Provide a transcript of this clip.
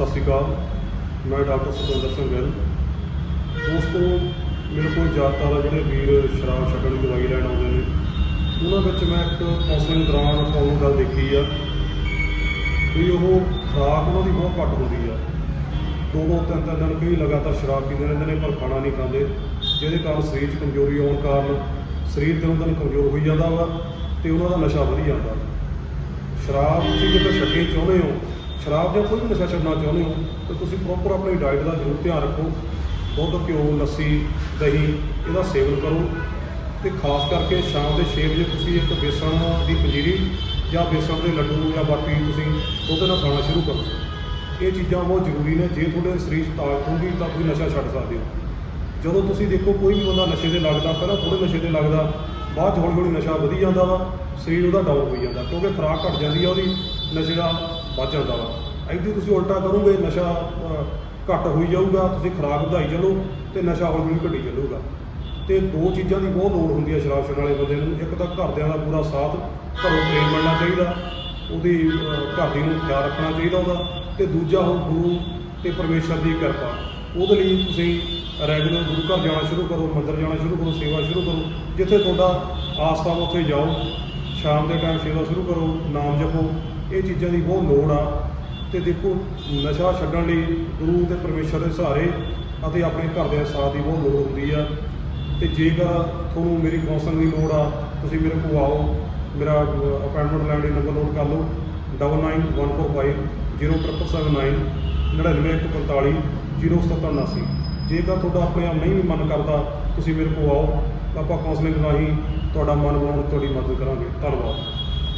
ਸਤਿ ਸ਼੍ਰੀ ਅਕਾਲ। ਮੈਂ ਡਾਕਟਰ ਸਤਿੰਦਰ ਸਿੰਘ ਗਿੱਲ। ਦੋਸਤੋ, ਮੇਰੇ ਕੋਲ ਜ਼ਿਆਦਾਤਰ ਜਿਹੜੇ ਵੀਰ ਸ਼ਰਾਬ ਛੱਡਣ ਦੀ ਦਵਾਈ ਲੈਣ ਆਉਂਦੇ ਨੇ, ਉਹਨਾਂ ਵਿੱਚ ਮੈਂ ਇੱਕ ਕਾਉਂਸਲਿੰਗ ਦੌਰਾਨ ਆਪਾਂ ਉਹ ਗੱਲ ਦੇਖੀ ਆ ਵੀ ਉਹ ਖੁਰਾਕ ਉਹਨਾਂ ਦੀ ਬਹੁਤ ਘੱਟ ਹੁੰਦੀ ਆ। ਦੋ ਦੋ ਤਿੰਨ ਤਿੰਨ ਦਿਨ ਕਈ ਲਗਾਤਾਰ ਸ਼ਰਾਬ ਪੀਂਦੇ ਰਹਿੰਦੇ ਨੇ, ਪਰ ਖਾਣਾ ਨਹੀਂ ਖਾਂਦੇ, ਜਿਹਦੇ ਕਾਰਨ ਸਰੀਰ 'ਚ ਕਮਜ਼ੋਰੀ ਆਉਣ ਕਾਰਨ ਸਰੀਰ ਦਿਨੋਂ ਦਿਨ ਕਮਜ਼ੋਰ ਹੋਈ ਜਾਂਦਾ ਵਾ ਤੇ ਉਹਨਾਂ ਦਾ ਨਸ਼ਾ ਵਧੀ ਜਾਂਦਾ। ਸ਼ਰਾਬ ਤੁਸੀਂ ਜਦੋਂ ਛੱਡਣੀ ਚਾਹੁੰਦੇ ਹੋ ਸ਼ਰਾਬ ਜਾਂ ਕੋਈ ਵੀ ਨਸ਼ਾ ਛੱਡਣਾ ਚਾਹੁੰਦੇ ਹੋ, ਤਾਂ ਤੁਸੀਂ ਪ੍ਰੋਪਰ ਆਪਣੀ ਡਾਈਟ ਦਾ ਜ਼ਰੂਰ ਧਿਆਨ ਰੱਖੋ। ਦੁੱਧ ਘਿਓ ਲੱਸੀ, ਦਹੀਂ, ਇਹਦਾ ਸੇਵਨ ਕਰੋ। ਤੇ ਖਾਸ ਕਰਕੇ ਸ਼ਾਮ ਦੇ 6 ਵਜੇ ਤੁਸੀਂ ਇੱਕ ਬੇਸਣ ਦੀ ਪੰਜੀਰੀ ਜਾਂ ਬੇਸਣ ਦੇ ਲੱਡੂ ਜਾਂ ਬਾਕੀ ਤੁਸੀਂ ਉਹਦੇ ਨਾਲ ਖਾਣਾ ਸ਼ੁਰੂ ਕਰੋ। ਇਹ ਚੀਜ਼ਾਂ ਬਹੁਤ ਜ਼ਰੂਰੀ ਨੇ। ਜੇ ਤੁਹਾਡੇ ਸਰੀਰ 'ਚ ਤਾਕਤ ਹੋਊਗੀ ਤਾਂ ਤੁਸੀਂ ਨਸ਼ਾ ਛੱਡ ਸਕਦੇ ਹੋ। ਜਦੋਂ ਤੁਸੀਂ ਦੇਖੋ ਕੋਈ ਵੀ ਬੰਦਾ ਨਸ਼ੇ ਤੇ ਲੱਗਦਾ, ਪਹਿਲਾਂ ਥੋੜੇ ਨਸ਼ੇ ਤੇ ਲੱਗਦਾ, ਬਾਅਦ 'ਚ ਹੌਲੀ ਹੌਲੀ ਨਸ਼ਾ ਵਧੀ ਜਾਂਦਾ ਵਾ, ਸਰੀਰ ਉਹਦਾ ਡਾਊਨ ਹੋਈ ਜਾਂਦਾ, ਕਿਉਂਕਿ ਖੁਰਾਕ ਘਟ ਜਾਂਦੀ ਆ ਉਹਦੀ। ਨਸ਼ੇ ਦਾ ਵੱਧ ਜਾਂਦਾ ਵਾ। ਐਡੀ ਤੁਸੀਂ ਉਲਟਾ ਕਰੋਗੇ, ਨਸ਼ਾ ਘੱਟ ਹੋਈ ਜਾਊਗਾ, ਤੁਸੀਂ ਖੁਰਾਕ ਵਧਾਈ ਚੱਲੋ ਤੇ ਨਸ਼ਾ ਹੌਲੀ ਹੌਲੀ ਘਟੀ ਚੱਲੂਗਾ। ਤੇ ਦੋ ਚੀਜ਼ਾਂ ਦੀ ਬਹੁਤ ਲੋੜ ਹੁੰਦੀ ਹੈ ਸ਼ਰਾਬ ਛੱਡਣ ਵਾਲੇ ਬੰਦੇ ਨੂੰ। ਇੱਕ ਤਾਂ ਘਰਦਿਆਂ ਦਾ ਪੂਰਾ ਸਾਥ, ਘਰੋਂ ਪ੍ਰੇਮ ਮਿਲਣਾ ਚਾਹੀਦਾ। ਉਹਦੀ ਘਰ ਦੀ ਨੂੰ ਖਿਆਲ ਰੱਖਣਾ ਚਾਹੀਦਾ ਉਹਦਾ। ਤੇ ਦੂਜਾ ਹੋ ਗੁਰੂ ਤੇ ਪਰਮੇਸ਼ਰ ਦੀ ਕਿਰਪਾ। ਉਹਦੇ ਲਈ ਤੁਸੀਂ ਰੈਗੂਲਰ ਗੁਰੂ ਘਰ ਜਾਣਾ ਸ਼ੁਰੂ ਕਰੋ, ਮੰਦਰ ਜਾਣਾ ਸ਼ੁਰੂ ਕਰੋ, ਸੇਵਾ ਸ਼ੁਰੂ ਕਰੋ। ਜਿੱਥੇ ਤੁਹਾਡਾ ਆਸਥਾ ਵਾ ਉੱਥੇ ਜਾਓ। ਸ਼ਾਮ ਦੇ ਟਾਈਮ ਸੇਵਾ ਸ਼ੁਰੂ ਕਰੋ, ਨਾਮ ਜਪੋ। ਇਹ ਚੀਜ਼ਾਂ ਦੀ ਬਹੁਤ ਲੋੜ ਆ। ਤੇ ਦੇਖੋ, ਨਸ਼ਾ ਛੱਡਣ ਲਈ ਗੁਰੂ ਤੇ ਪਰਮੇਸ਼ਰ ਦੇ ਸਹਾਰੇ ਅਤੇ ਆਪਣੇ ਘਰ ਦੇ ਸਾਥ ਦੀ ਬਹੁਤ ਲੋੜ ਹੁੰਦੀ ਆ। ਤੇ ਜੇਕਰ ਤੁਹਾਨੂੰ ਮੇਰੀ ਕਾਉਂਸਲਿੰਗ ਦੀ ਲੋੜ ਆ, ਤੁਸੀਂ ਮੇਰੇ ਕੋਲ ਆਓ। ਮੇਰਾ ਅਪਾਇੰਟਮੈਂਟ ਲੈਣ ਲਈ ਨੰਬਰ ਨੋਟ ਕਰ ਲਓ। 9914507779 99145 0779 ਜੇਕਰ ਤੁਹਾਡਾ ਆਪਣੇ ਆਪ ਨਹੀਂ ਵੀ ਮਨ ਕਰਦਾ, ਤੁਸੀਂ ਮੇਰੇ ਕੋਲ ਆਓ। ਆਪਾਂ ਕਾਉਂਸਲਿੰਗ ਰਾਹੀਂ ਤੁਹਾਡਾ ਮਨ ਬਣਾਉਣ ਦੀ ਤੁਹਾਡੀ ਮਦਦ ਕਰਾਂਗੇ। ਧੰਨਵਾਦ।